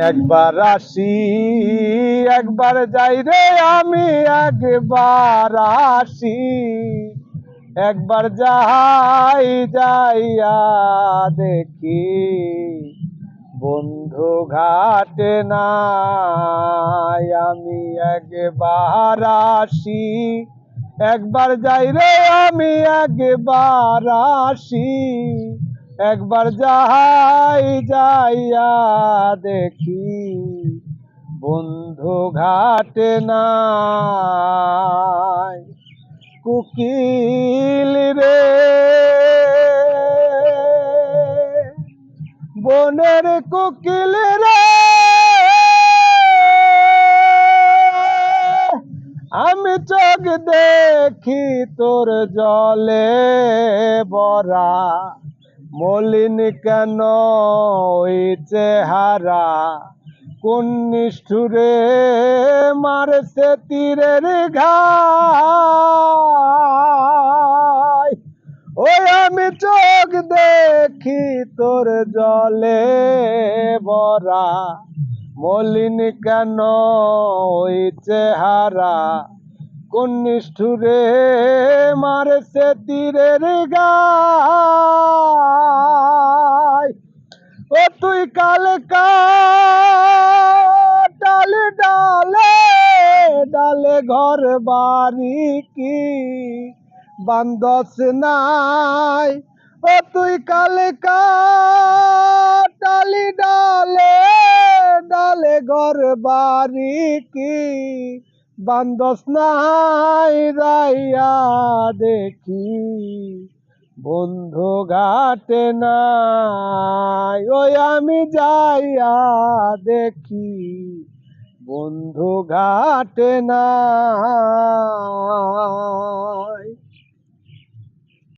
একবার আসি, একবার যাই রে আমি, একবার আসি। একবার যাই, যাইয়া দেখি, বন্ধু ঘাটে নাই। আমি একবার আসি, একবার যাই রে আমি, একবার আসি। একবার যাই যাইয়া দেখি, বন্ধু ঘাটে নাই। কুকিল রে, বনের কুকিল রে, আমি চোখ দেখি তোর জলে বরা মলিন কেন চেহারা? কোন নিষ্ঠুরে মারছে তীরের ঘাই? ওই আমি চোখ দেখি তোর জলে বরা মলিন কেন ওই চেহারা? কোন নিষ্ঠুরে মারছে তীরের গায় তুই কাল ডালে ডালে ডালে ঘর বাড়ি কি? বান্দস নাই। ও তুই কাল ডালি ডালে ডালে ঘর বাড়ি কি? বান্দস নাই রাইয়া দেখি, বন্ধু ঘাটে নাই ওই আমি যাইয়া দেখি বন্ধু ঘাটে না।